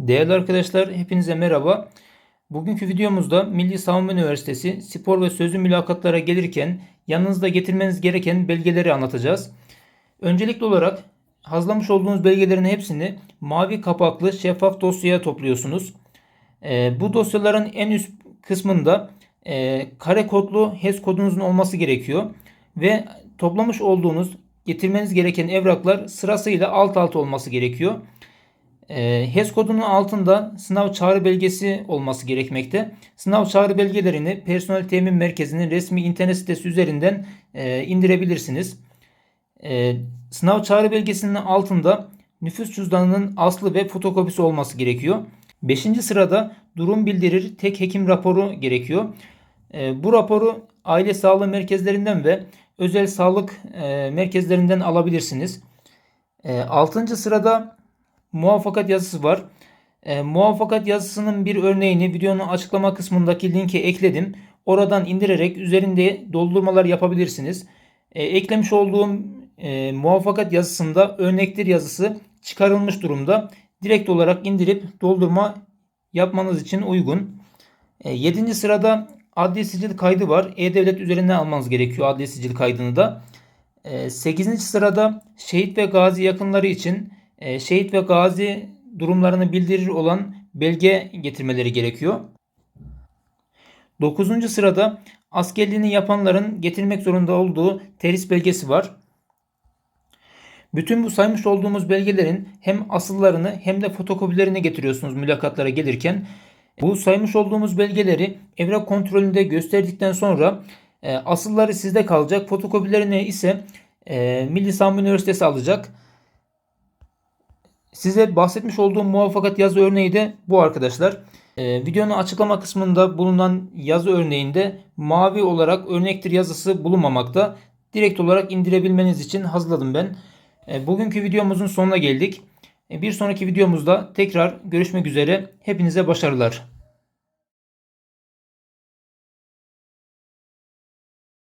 Değerli arkadaşlar hepinize merhaba. Bugünkü videomuzda Milli Savunma Üniversitesi spor ve sözlü mülakatlara gelirken yanınızda getirmeniz gereken belgeleri anlatacağız. Öncelikli olarak hazırlamış olduğunuz belgelerin hepsini mavi kapaklı şeffaf dosyaya topluyorsunuz. Ee, bu dosyaların en üst kısmında e, kare kodlu HES kodunuzun olması gerekiyor. Ve toplamış olduğunuz getirmeniz gereken evraklar sırasıyla alt alta olması gerekiyor. E, HES kodunun altında sınav çağrı belgesi olması gerekmekte. Sınav çağrı belgelerini personel temin merkezinin resmi internet sitesi üzerinden e, indirebilirsiniz. E, sınav çağrı belgesinin altında nüfus cüzdanının aslı ve fotokopisi olması gerekiyor. Beşinci sırada durum bildirir tek hekim raporu gerekiyor. E, bu raporu aile sağlığı merkezlerinden ve özel sağlık e, merkezlerinden alabilirsiniz. E, sırada muvaffakat yazısı var. E, muvaffakat yazısının bir örneğini videonun açıklama kısmındaki linke ekledim. Oradan indirerek üzerinde doldurmalar yapabilirsiniz. E, eklemiş olduğum e, muvaffakat yazısında örnektir yazısı çıkarılmış durumda. Direkt olarak indirip doldurma yapmanız için uygun. E, 7. sırada adli sicil kaydı var. E-Devlet üzerinden almanız gerekiyor adli sicil kaydını da. 8. sırada şehit ve gazi yakınları için e, şehit ve gazi durumlarını bildirir olan belge getirmeleri gerekiyor. 9. sırada askerliğini yapanların getirmek zorunda olduğu terhis belgesi var. Bütün bu saymış olduğumuz belgelerin hem asıllarını hem de fotokopilerini getiriyorsunuz mülakatlara gelirken. Bu saymış olduğumuz belgeleri evrak kontrolünde gösterdikten sonra e, asılları sizde kalacak. Fotokopilerini ise e, Milli Savunma Üniversitesi alacak. Size bahsetmiş olduğum muvaffakat yazı örneği de bu arkadaşlar. Ee, videonun açıklama kısmında bulunan yazı örneğinde mavi olarak örnektir yazısı bulunmamakta. Direkt olarak indirebilmeniz için hazırladım ben. Ee, bugünkü videomuzun sonuna geldik. Ee, bir sonraki videomuzda tekrar görüşmek üzere. Hepinize başarılar.